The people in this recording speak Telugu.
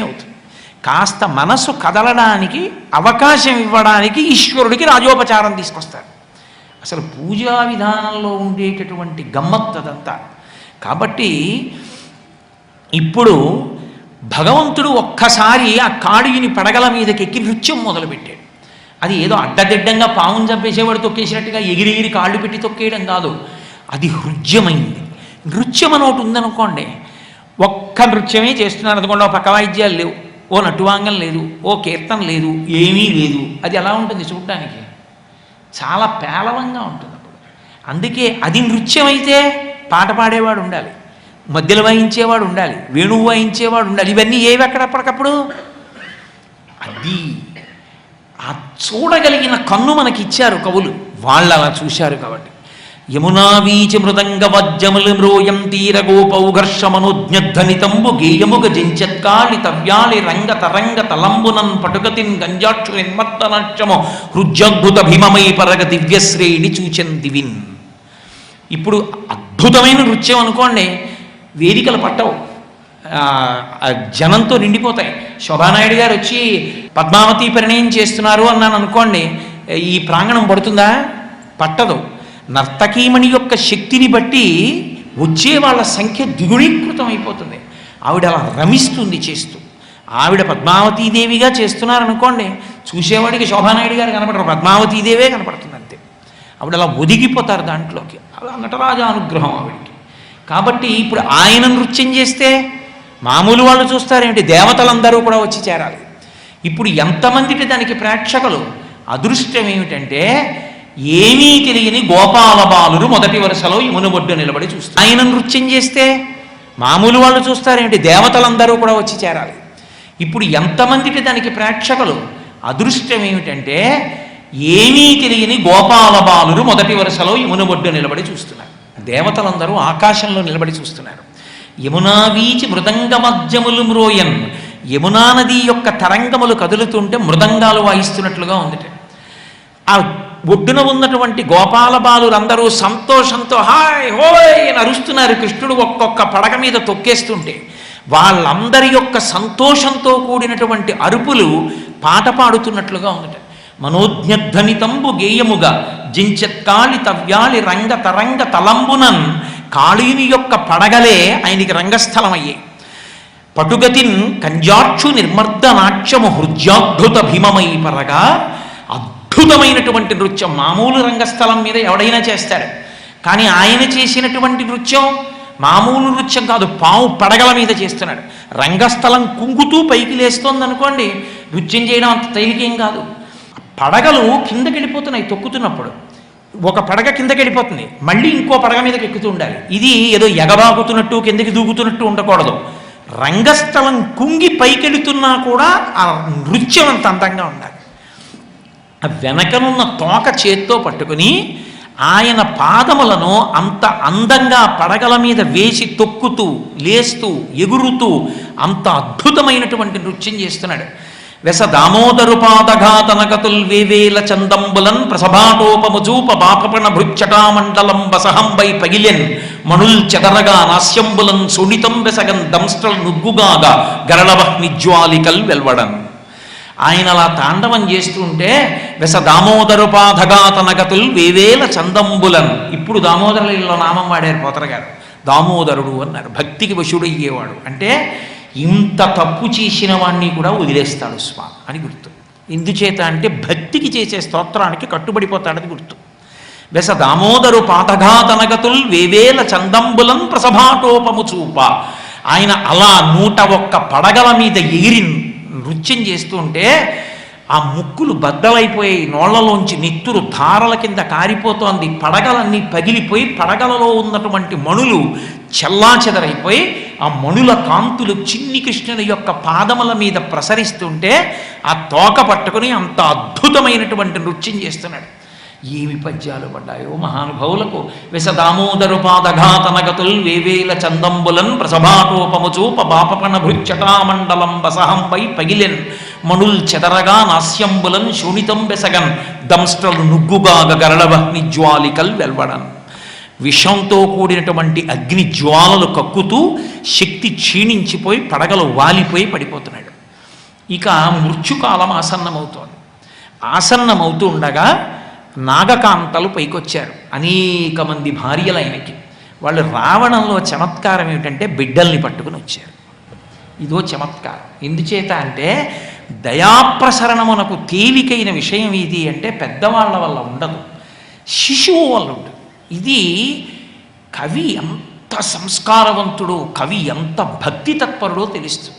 అవుతుంది కాస్త మనసు కదలడానికి అవకాశం ఇవ్వడానికి ఈశ్వరుడికి రాజోపచారం తీసుకొస్తారు. అసలు పూజా విధానంలో ఉండేటటువంటి గమ్మత్తు అదంతా. కాబట్టి ఇప్పుడు భగవంతుడు ఒక్కసారి ఆ కాడిని పడగల మీదకి ఎక్కి నృత్యం మొదలుపెట్టాడు. అది ఏదో అడ్డదిడ్డంగా పావును చంపేసేవాడు తొక్కేసినట్టుగా ఎగిరెగిరి కాళ్ళు పెట్టి తొక్కేయడం కాదు. అది హృద్యమైంది. నృత్యం అని ఒకటి ఉందనుకోండి ఒక్క నృత్యమే చేస్తున్నారు అనుకోండి ఓ పక్క వాయిద్యాలు లేవు. ఓ నటువాంగం లేదు ఓ కీర్తన లేదు ఏమీ లేదు. అది ఎలా ఉంటుంది చూడటానికి చాలా పేలవంగా ఉంటుంది అప్పుడు. అందుకే అది నృత్యం అయితే పాట పాడేవాడు ఉండాలి మధ్యలో వాయించేవాడు ఉండాలి వేణువు వాయించేవాడు ఉండాలి. ఇవన్నీ ఏవి ఎక్కడప్పటికప్పుడు అది ఆ చూడగలిగిన కన్ను మనకి ఇచ్చారు కవులు. వాళ్ళు అలా చూశారు కాబట్టి. యమునా వీచ మృదంగ వజ్జములు మ్రోయం తీర గోపౌఘర్ష మనోజ్ఞధ్వనితంబు గేయముగ జించత్కాళి తవ్యాళి రంగ తరంగ తలంబునన్ పటుకతిన్ గంజాక్షు నిర్మర్దనాక్షము హృజ్యద్భుత భీమమై పరగ దివ్యశ్రేణి చూచెందివిన్ ఇప్పుడు అద్భుతమైన నృత్యం అనుకోండి వేదికలు పట్టవు జనంతో నిండిపోతాయి శోభానాయుడు గారు వచ్చి పద్మావతి పరిణయం చేస్తున్నారు అన్నాను అనుకోండి ఈ ప్రాంగణం పడుతుందా? పట్టదు. నర్తకీమణి యొక్క శక్తిని బట్టి వచ్చే వాళ్ళ సంఖ్య ద్విగుణీకృతం అయిపోతుంది. ఆవిడ అలా రమిస్తుంది చేస్తూ. ఆవిడ పద్మావతీదేవిగా చేస్తున్నారనుకోండి చూసేవాడికి శోభానాయుడు గారు కనపడరు పద్మావతీదేవే కనపడుతుంది అంతే. ఆవిడ అలా ఒదిగిపోతారు దాంట్లోకి. అలా నటరాజ అనుగ్రహం ఆవిడికి. కాబట్టి ఇప్పుడు ఆయన నృత్యం చేస్తే మామూలు వాళ్ళు చూస్తారేమిటి? దేవతలందరూ కూడా వచ్చి చేరాలి. ఇప్పుడు ఎంతమందికి దానికి ప్రేక్షకులు? అదృష్టం ఏమిటంటే ఏమీ తెలియని గోపాల బాలురు మొదటి వరుసలో ఇమును ఒడ్డు నిలబడి చూస్తారు ఆయన నృత్యం చేస్తే మామూలు వాళ్ళు చూస్తారేమిటి? దేవతలందరూ కూడా వచ్చి చేరాలి. ఇప్పుడు ఎంతమందికి దానికి ప్రేక్షకులు? అదృష్టం ఏమిటంటే ఏమీ తెలియని గోపాల బాలురు మొదటి వరుసలో యమున ఒడ్డు నిలబడి చూస్తున్నారు. దేవతలందరూ ఆకాశంలో నిలబడి చూస్తున్నారు. యమునా వీచి మృదంగ మధ్యములు మ్రోయన్. యమునా నది యొక్క తరంగములు కదులుతుంటే మృదంగాలు వాయిస్తున్నట్లుగా ఉందిట. ఆ ఒడ్డున ఉన్నటువంటి గోపాల బాలురందరూ సంతోషంతో హాయ్ హోయ్ అని అరుస్తున్నారు కృష్ణుడు ఒక్కొక్క పడగ మీద తొక్కేస్తుంటే. వాళ్ళందరి యొక్క సంతోషంతో కూడినటువంటి అరుపులు పాట పాడుతున్నట్లుగా ఉందట మనోజ్ఞధ్వనితంబు గేయముగా జించత్కాళి తవ్యాళి రంగ తరంగ తలంబునన్ కాళీని యొక్క పడగలే ఆయనకి రంగస్థలమయ్యాయి పటుగతిన్ కంజాక్షు నిర్మర్ద నాట్యము హృద్యాద్భుత భీమమై పరగా అద్భుతమైనటువంటి నృత్యం. మామూలు రంగస్థలం మీద ఎవడైనా చేస్తాడు కానీ ఆయన చేసినటువంటి నృత్యం మామూలు నృత్యం కాదు పావు పడగల మీద చేస్తున్నాడు. రంగస్థలం కుంగుతూ పైకి లేస్తోంది అనుకోండి నృత్యం చేయడం అంత తేలికేం కాదు. పడగలు కిందకి వెళ్ళిపోతున్నాయి తొక్కుతున్నప్పుడు. ఒక పడగ కిందకి వెళ్ళిపోతుంది మళ్ళీ ఇంకో పడగ మీదకి ఎక్కుతూ ఉండాలి. ఇది ఏదో ఎగబాగుతున్నట్టు కిందకి దూకుతున్నట్టు ఉండకూడదు. రంగస్థలం కుంగి పైకెడుతున్నా కూడా ఆ నృత్యం అంత అందంగా ఉండాలి. ఆ వెనకనున్న తోక చేత్తో పట్టుకుని ఆయన పాదములను అంత అందంగా పడగల మీద వేసి తొక్కుతూ లేస్తూ ఎగురుతూ అంత అద్భుతమైనటువంటి నృత్యం చేస్తున్నాడు. వెస దామోదరు పాదఘాతనగతుల్ వేవేల చందంబులన్ ప్రసభాటోపముజూప బాపపణ భృక్షటామండలం వసహంబై పగిలెన్ మణుల్ చెదరగా నాస్యంబులన్ సునితం వెసగన్ దంస్ట్రల్ నుగ్గుగాగా గరళవహ్ జ్వాలికల్ వెల్వడన్. ఆయన అలా తాండవం చేస్తుంటే వెస దామోదరుపాధగాతనగతుల్ వేవేల చందంబులన్. ఇప్పుడు దామోదరులలో నామం వాడారు పోతర గారు. దామోదరుడు అన్నారు. భక్తికి వశుడయ్యేవాడు. అంటే ఇంత తప్పు చేసిన వాణ్ణి కూడా వదిలేస్తాడు స్వామి అని గుర్తు. ఎందుచేత అంటే భక్తికి చేసే స్తోత్రానికి కట్టుబడిపోతాడని గుర్తు. వెస దామోదరు పాతఘాతనగతుల్ వేవేల చందంబులం ప్రసభాటోపము చూప ఆయన అలా నూట ఒక్క పడగల మీద ఎగిరి నృత్యం చేస్తుంటే ఆ ముక్కులు బద్దలైపోయి నోళ్ళలోంచి నెత్తురు ధారల కింద కారిపోతోంది పడగలన్నీ పగిలిపోయి పడగలలో ఉన్నటువంటి మణులు చెల్లా చెదరైపోయి ఆ మణుల కాంతులు చిన్ని కృష్ణుని యొక్క పాదముల మీద ప్రసరిస్తుంటే ఆ తోక పట్టుకుని అంత అద్భుతమైనటువంటి నృత్యం చేస్తున్నాడు. ఏమి పద్యాలు పడ్డాయో మహానుభావులకు విశదామోదరుపాదఘాతనగతుల్ వేవేల చందంబులన్ ప్రసభాటోపము చూప బాపపన భృచ్చటామండలం పగిలెన్ మణుల్ చెదరగా నాస్యంబులన్ శూణితం బెసగన్ దంస్ట్రలు నుగ్గుగాగ గరళవహ్ని జ్వాలికల్ వెల్వడన్. విషంతో కూడినటువంటి అగ్ని జ్వాలలు కక్కుతూ శక్తి క్షీణించిపోయి పడగలు వాలిపోయి పడిపోతున్నాడు. ఇక మృత్యుకాలం ఆసన్నమవుతోంది. ఆసన్నమవుతూ ఉండగా నాగకాంతలు పైకొచ్చారు. అనేక మంది భార్యలు ఆయనకి. వాళ్ళు రావణంలో చమత్కారం ఏమిటంటే బిడ్డల్ని పట్టుకుని వచ్చారు. ఇదో చమత్కారం. ఎందుచేత అంటే దయాప్రసరణమునకు తేలికైన విషయం ఇది అంటే పెద్దవాళ్ళ వల్ల ఉండదు. శిశువు వల్ల ఉండదు. ఇది కవి ఎంత సంస్కారవంతుడో కవి ఎంత భక్తి తత్పరుడో తెలుస్తుంది.